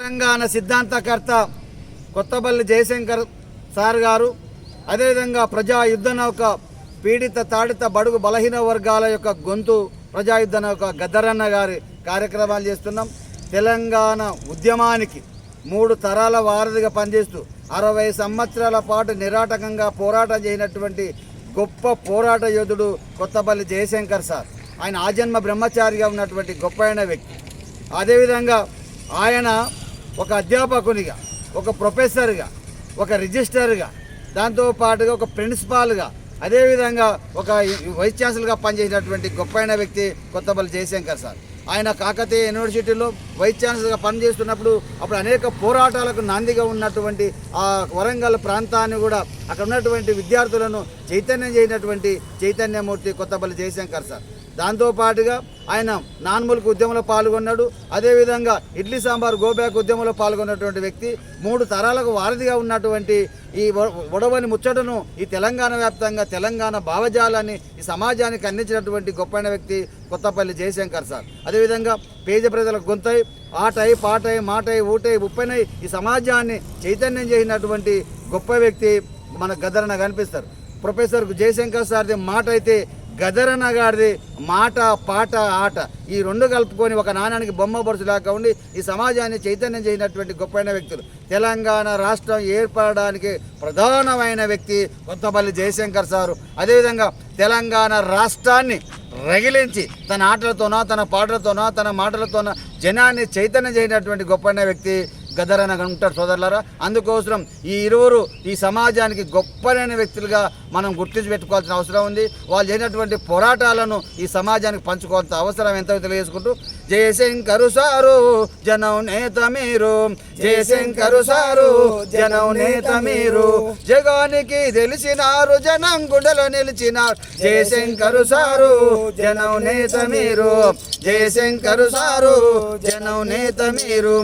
తెలంగాణ సిద్ధాంతకర్త కొత్తపల్లి జయశంకర్ సార్ గారు అదేవిధంగా ప్రజా యుద్ధ నౌక పీడిత తాడిత బడుగు బలహీన వర్గాల యొక్క గొంతు ప్రజా యుద్ధ నౌక గద్దరన్న గారి కార్యక్రమాలు చేస్తున్నాం. తెలంగాణ ఉద్యమానికి మూడు తరాల వారధిగా పనిచేస్తూ అరవై సంవత్సరాల పాటు నిరాటకంగా పోరాటం చేయనటువంటి గొప్ప పోరాట యోధుడు కొత్తపల్లి జయశంకర్ సార్. ఆయన ఆజన్మ బ్రహ్మచారిగా ఉన్నటువంటి గొప్ప వ్యక్తి. అదేవిధంగా ఆయన ఒక అధ్యాపకునిగా ఒక ప్రొఫెసర్గా ఒక రిజిస్టర్గా దాంతో పాటుగా ఒక ప్రిన్సిపాల్గా అదేవిధంగా ఒక వైస్ ఛాన్సలర్గా పనిచేసినటువంటి గొప్పైన వ్యక్తి కొత్తపల్లి జయశంకర్ సార్. ఆయన కాకతీయ యూనివర్సిటీలో వైస్ ఛాన్సలర్గా పనిచేస్తున్నప్పుడు అప్పుడు అనేక పోరాటాలకు నాందిగా ఉన్నటువంటి ఆ వరంగల్ ప్రాంతాన్ని కూడా అక్కడ ఉన్నటువంటి విద్యార్థులను చైతన్యం చేసినటువంటి చైతన్యమూర్తి కొత్తపల్లి జయశంకర్ సార్. దాంతోపాటుగా ఆయన నాన్మూలకు ఉద్యమంలో పాల్గొన్నాడు. అదేవిధంగా ఇడ్లీ సాంబార్ గోబ్యాక్ ఉద్యమంలో పాల్గొన్నటువంటి వ్యక్తి మూడు తరాలకు వారధిగా ఉన్నటువంటి ఈ ఒడవని ముచ్చటను ఈ తెలంగాణ వ్యాప్తంగా తెలంగాణ భావజాలాన్ని ఈ సమాజానికి అందించినటువంటి గొప్పైన వ్యక్తి కొత్తపల్లి జయశంకర్ సార్. అదేవిధంగా పేద ప్రజల గొంతై ఆటై పాటై మాటై ఊటై ఉప్పెనై ఈ సమాజాన్ని చైతన్యం చేసినటువంటి గొప్ప వ్యక్తి మన గదరన కనిపిస్తారు. ప్రొఫెసర్ జయశంకర్ సార్ది మాట అయితే గదరన్న గారిది మాట పాట ఆట. ఈ రెండు కలుపుకొని ఒక నాణానికి బొమ్మ బొరుసులాగా ఉండి ఈ సమాజాన్ని చైతన్యం చేసినటువంటి గొప్పైన వ్యక్తులు. తెలంగాణ రాష్ట్రం ఏర్పడడానికి ప్రధానమైన వ్యక్తి కొత్తపల్లి జయశంకర్ సారు. అదేవిధంగా తెలంగాణ రాష్ట్రాన్ని రగిలించి తన ఆటలతోనో తన పాటలతోనో తన మాటలతోనో జనాన్ని చైతన్యం చేసినటువంటి గొప్పైన వ్యక్తి గదరన ఉంటారు సోదరులారా? అందుకోసం ఈ ఇరువురు ఈ సమాజానికి గొప్పలైన వ్యక్తులుగా మనం గుర్తించి పెట్టుకోవాల్సిన అవసరం ఉంది. వాళ్ళు చేసినటువంటి పోరాటాలను ఈ సమాజానికి పంచుకోవాల్సిన అవసరం ఎంతో తెలియజేసుకుంటూ జయశంకరు సారు జనం నేత మీరు. జయశంకరు సారు జనం నేత మీరు. జగానికి తెలిసినారు జనం గుండెలో నిలిచినారు. జయశంకరు సారు జనం నేత మీరు. జయశంకరు సారు జనం నేత మీరు.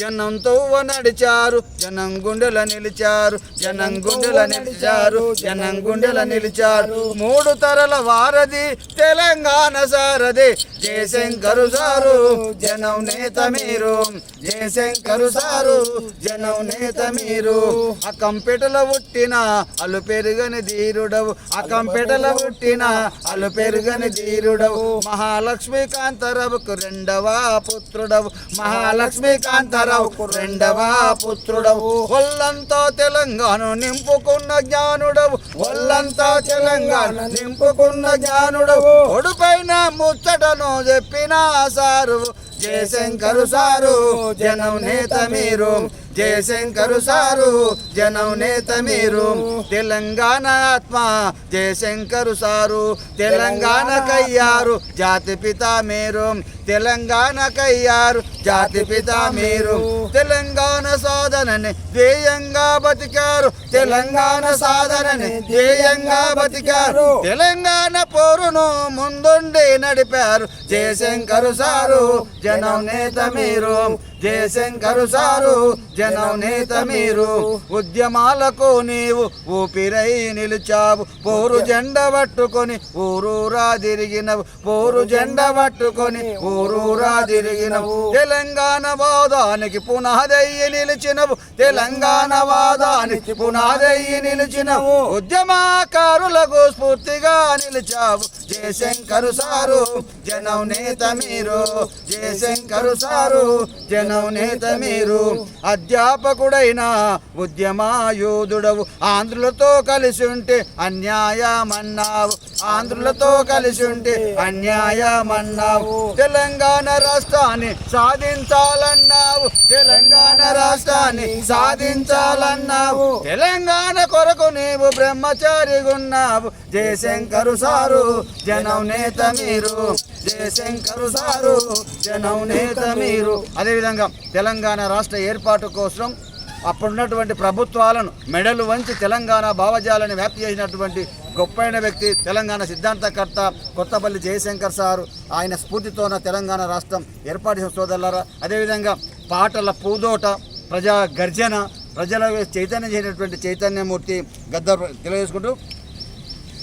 జనంతో నడిచారు జనం గుండెల నిలిచారు జనం గుండెల నిలిచారు జనం గుండెల నిలిచారు. మూడు తరల వారధి తెలంగాణ సారది జయశంకరు సారు జనం నేత మీరు. జయశంకరు సారు జనం నేత మీరు. అకంపెటల పుట్టిన అలు పెరుగని ధీరుడవు. అకంపెటల పుట్టిన అలు పెరుగని ధీరుడవు. మహాలక్ష్మికాంతరావుకు రెండవ పుత్రుడవు. మహాలక్ష్మి కాంతారావుకు రెండవ పుత్రుడవు. ఒళ్ళంతా తెలంగాణ నింపుకున్న జ్ఞానుడవు. ఒళ్ళంతా తెలంగాణ నింపుకున్న జ్ఞానుడవు. ఒడుపైన ముచ్చటను చెప్పిన సారు. జయశంకరు సారు జనం నేత మీరు. జయశంకరు సారు జనం నేత మీరు. తెలంగాణ ఆత్మ జయశంకరు సారు. తెలంగాణ కయ్యారు జాతి పిత మీరు. తెలంగాణ కయ్యారు జాతి పిత మీరు. తెలంగాణ సాధనని ధ్యేయంగా బతికారు. తెలంగాణ సాధనని ధ్యేయంగా బతికారు. తెలంగాణ పోరును ముందుండి నడిపారు. జయశంకరు సారు జనం నేత మీరు. జయశంకరు సారు జనం నేత మీరు ఉద్యమాలకు నీవు ఊపిరై నిలిచావు. పోరు జెండ పట్టుకొని ఊరూరా తిరిగినవు. పోరు జెండ పట్టుకొని ఊరూరా తిరిగినవు. తెలంగాణ వాదానికి పునాదయ్యి నిలిచినవు. తెలంగాణ వాదానికి పునాదయ్యి నిలిచినవు. ఉద్యమాకారులకు స్ఫూర్తిగా నిలిచావు. జయశంకరు సారు జనం నేత మీరు. జయశంకరు సారు జనం నేత మీరు. అధ్యాపకుడైన ఉద్యమాయోధుడవు ఆంధ్రులతో కలిసి ఉంటే అన్యాయమన్నావు. ఆంధ్రులతో కలిసి ఉంటే అన్యాయమన్నావు. తెలంగాణ రాష్ట్రాన్ని సాధించాలన్నావు. తెలంగాణ రాష్ట్రాన్ని సాధించాలన్నావు. తెలంగాణ కొరకు నీవు బ్రహ్మచారిగున్నావు. జయశంకరు సారు జనం నేత మీరు. జయశంకరు సారు జనం నేత మీరు. అదేవిధంగా తెలంగాణ రాష్ట్ర ఏర్పాటు కోసం అప్పుడున్నటువంటి ప్రభుత్వాలను మెడలు వంచి తెలంగాణ భావజాలని వ్యాప్తి చేసినటువంటి గొప్పైన వ్యక్తి తెలంగాణ సిద్ధాంతకర్త కొత్తపల్లి జయశంకర్ సారు. ఆయన స్ఫూర్తితోన తెలంగాణ రాష్ట్రం ఏర్పాటు చేసిన సోదరులారా అదేవిధంగా పాటల పూదోట ప్రజా గర్జన ప్రజల చైతన్యం చేసినటువంటి చైతన్యమూర్తి గద్ద తెలియజేసుకుంటూ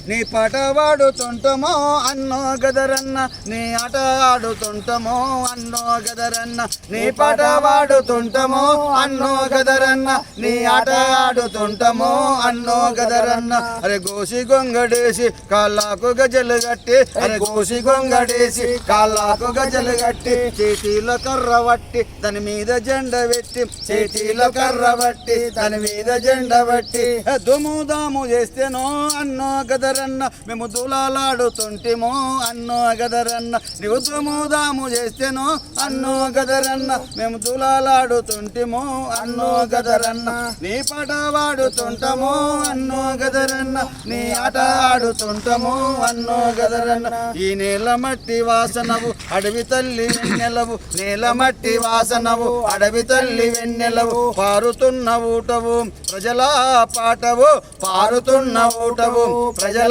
నీ పాట వాడుతుంటమో అన్నో గదరన్న నీ ఆట ఆడుతుంటమో అన్నో గదరన్న. నీ పాట వాడుతుంటమో అన్నో గదరన్న నీ ఆట ఆడుతుంటమో అన్నో గదరన్న. అరే గోసి గొంగడేసి కాళ్ళకు గజలు గట్టి అరే గోసి గొంగడేసి కాళ్ళకు గజలు గట్టి చేతిలో కర్ర పట్టి దాని మీద జెండ పెట్టి చేతిలో కర్ర పట్టి దాని మీద జెండ పట్టి. దుమ్ము దాము చేస్తేనో అన్నో గదరన్న మేము దులాలాడుతుంటిమో అన్నో గదరన్న నీవు దాము చేస్తేనో అన్నో గదరన్న మేము దులాలాడుతుంటిమో అన్నో గదరన్న నీ పాట వాడుతుంటమో అన్నో గదరన్న నీ ఆట ఆడుతుంటమో అన్నో గదరన్న. ఈ నేల మట్టి వాసనవు అడవి తల్లి వెన్నెలవు నేల మట్టి వాసనవు అడవి తల్లి వెన్నెలవు పారుతున్న ఊటవు ప్రజల పాటవు పారుతున్న ఊటవు ప్రజల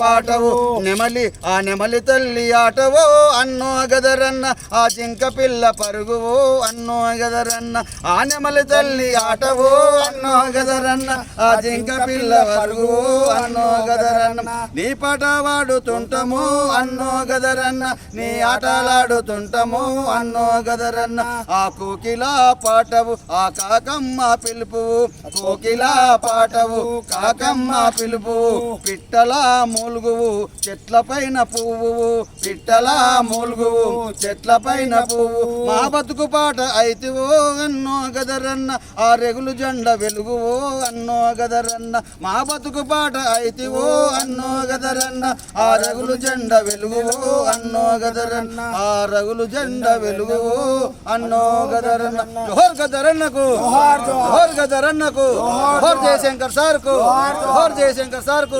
పాటవు నెమలి ఆ నెమలి తల్లి ఆటవో అన్నో గదరన్న ఆ జింక పిల్ల పరుగువో అన్నో గదరన్న ఆ నెమలి తల్లి ఆటవో అన్నో గదరన్న ఆ జింక పిల్ల పరుగువో అన్నో గదరన్న. నీ పాట వాడుతుంటము అన్నో గదరన్న. నీ ఆటలాడుతుంటము అన్నో గదరన్న. ఆ కోకిలా పాటవు ఆ కాకమ్మ పిలుపు కోకిలా పాటవు కాకమ్మ పిలుపువు. పిట్టలా మూలుగువు చెట్ల పైన పువ్వు పిట్టలా మూలుగువు చెట్ల పైన పువ్వు. మా బతుకు పాట అయితివో అన్నో గదరన్న ఆ రెగులు జెండ వెలుగువో అన్నో గదరన్న. మా బతుకు పాట అయితివో అన్నో గదరన్న ఆ రగులు జెండ వెలుగువో అన్నో గదరన్న. ఆ రగులు జెండ వెలుగువో అన్నో గదరన్న. జోహర్ గదరన్నకు జోహర్ గదరన్నకు జోహర్ జయశంకర్ సార్కు జోహర్ జయశంకర్ సార్కు.